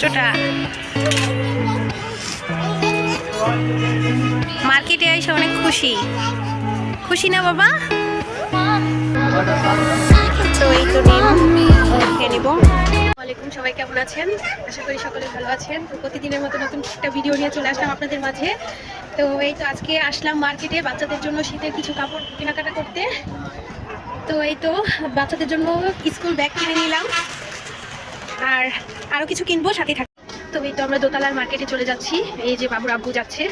দুষ্টটা মার্কেটে এসে অনেক খুশি। খুশি না বাবা? তো এই তো খেয়ে নিব। ওয়ালাইকুম, সবাই কেমন আছেন? আশা করি সকলে ভালো আছেন। তো প্রতিদিনের মতো নতুন একটা ভিডিও নিয়ে চলে আসলাম আপনাদের মাঝে। তো এই তো আজকে আসলাম মার্কেটে বাচ্চাদের জন্য শীতের কিছু কাপড় কেনাকাটা করতে। তো এই তো বাচ্চাদের জন্য স্কুল ব্যাগ কিনে নিলাম। আর আরও কিছু কিনবো সাথে থাক। তো এই তো আমরা দোতলার মার্কেটে চলে যাচ্ছি। এই যে বাবুর আব্বু যাচ্ছে।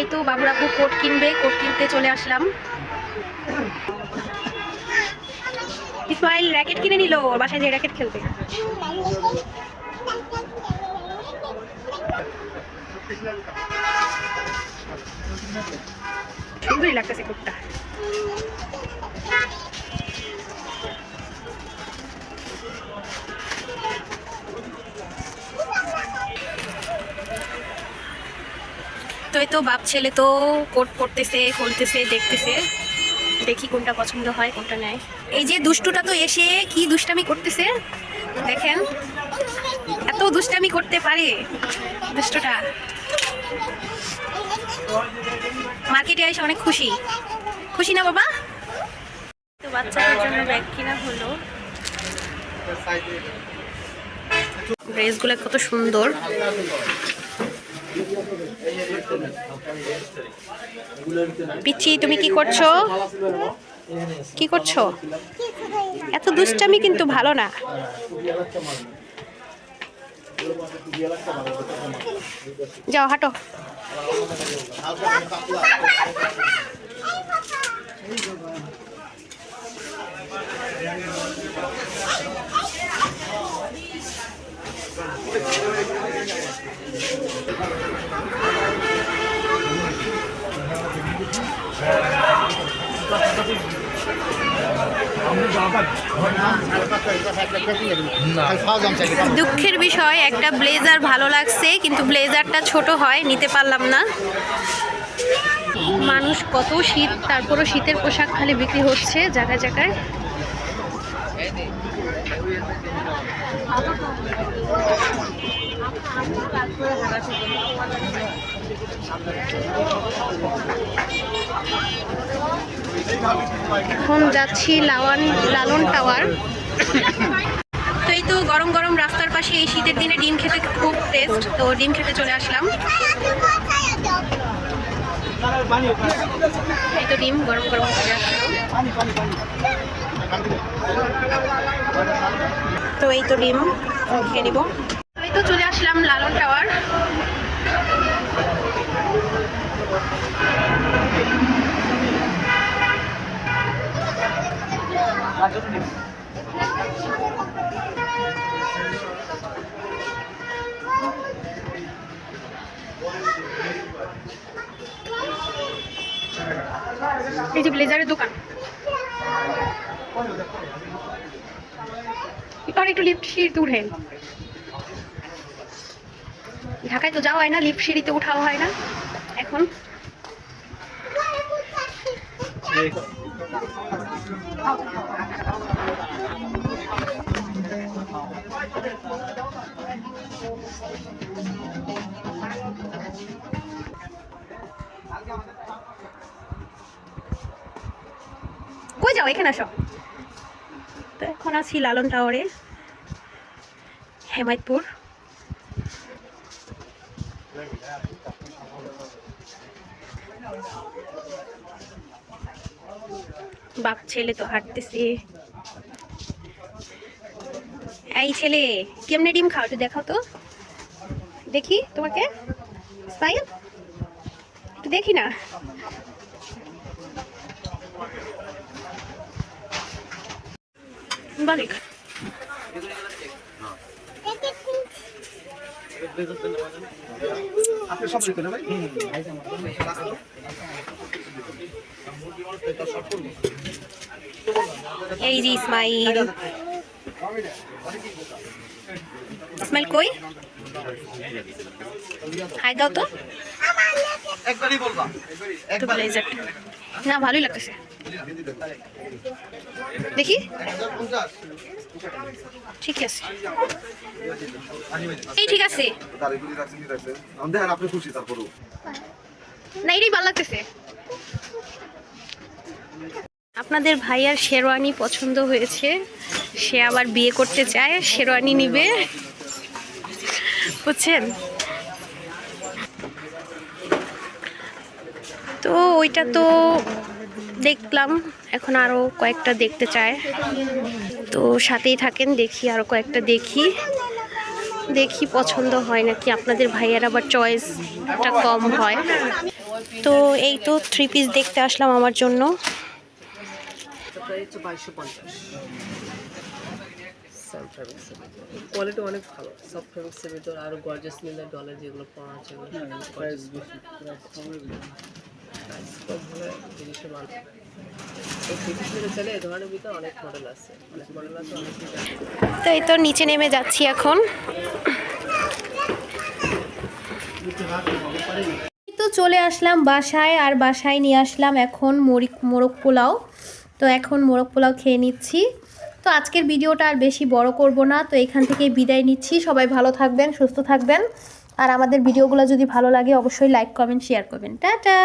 এই তো বাবুর কোট কিনবে, কোট কিনতে চলে আসলাম। ইসমাইল র্যাকেট কিনে নিল, ওর বাসায় যে র্যাকেট খেলবে। সুন্দরই লাগতেছে কোটটা। তো এই তো বাপ ছেলে তো কোট পড়তেছে খুলতেছে, দেখতেছে। দেখি কোনটা পছন্দ হয়, কোনটা নেয় এই যে দুষ্টুটা তো এসে কি দুষ্টামি করতেছে, দেখেন। এত দুষ্টামি করতে পারে দুষ্টুটা। মার্কেটে এসে অনেক খুশি। খুশি না বাবা? তো বাচ্চাদের জন্য ব্যাগ কিনা হলো। ড্রেসগুলো কত সুন্দর। পিচ্ছি তুমি কি করছ? কি করছ? এত দুষ্টামি কিন্তু ভালো না। যাও হাঁটো। দুঃখের বিষয়, একটা ব্লেজার ভালো লাগছে, কিন্তু ব্লেজারটা ছোট হয়, নিতে পারলাম না। মানুষ কত শীত, তারপরও শীতের পোশাক খালি বিক্রি হচ্ছে জায়গায় জায়গায়। এখন যাচ্ছি লাওয়ান লালন টাওয়ার। তো এই তো গরম গরম রাস্তার পাশে এই শীতের দিনে ডিম খেতে খুব টেস্ট তো ডিম খেতে চলে আসলাম। এই তো ডিম, গরম গরম তো এই তো ডিম, খেয়ে নিব। এই তো চলে আসলাম লালন টাওয়ার। এই যে ব্লেজারের দোকান। और একটু লিফট সিঁড়িতে উঠেন ঢাকায় তো যাওয়া হয় না লিফট সিঁড়িতে উঠাও হয় না। এখন কই যাও এখানে আসো। তো এখন আছি লালন টাওয়ারে হেমায়তপুর। বাপ ছেলে তো হাঁটতেছে। এই ছেলে, কেমনে ডিম খাও একটু দেখাও তো। দেখি তোমাকে। স্পাইল একটু দেখি না। আপনি সব ভাই এই যে ইসমাইল ইসমাইল কই হাই দাও তো না ভালোই লাগতেছে। দেখি। ঠিক আছে। এই ঠিক আছে। না এটাই ভালো লাগতেছে। আপনাদের ভাইয়ার শেরওয়ানি পছন্দ হয়েছে। সে আবার বিয়ে করতে চায়, শেরওয়ানি নিবে। বুঝছেন? তো ওইটা তো দেখলাম, এখন আরও কয়েকটা দেখতে চায়। তো সাথেই থাকেন, দেখি আরও কয়েকটা দেখি। দেখি পছন্দ হয় নাকি, আপনাদের ভাইয়ার আবার চয়েসটা কম হয়। তো এই তো থ্রি পিস দেখতে আসলাম আমার জন্য। প্রায় হচ্ছে বাইশশো পঞ্চাশ। কোয়ালিটি অনেক ভালো। সব ফ্যাব্রিক্সের ভিতর আরও গর্জাস ডলার যেগুলো পাওয়া আছে প্রাইস প্রাইস জিনিসের মান তো এই তো নিচে নেমে যাচ্ছি এখন। এই তো চলে আসলাম বাসায় আর বাসায় নিয়ে আসলাম এখন মরিক মোরগ পোলাও। তো এখন মোরগ পোলাও খেয়ে নিচ্ছি। তো আজকের ভিডিওটা আর বেশি বড় করব না। তো এখান থেকে বিদায় নিচ্ছি। সবাই ভালো থাকবেন, সুস্থ থাকবেন। আর আমাদের ভিডিওগুলো যদি ভালো লাগে, অবশ্যই লাইক কমেন্ট শেয়ার করবেন। টাটা!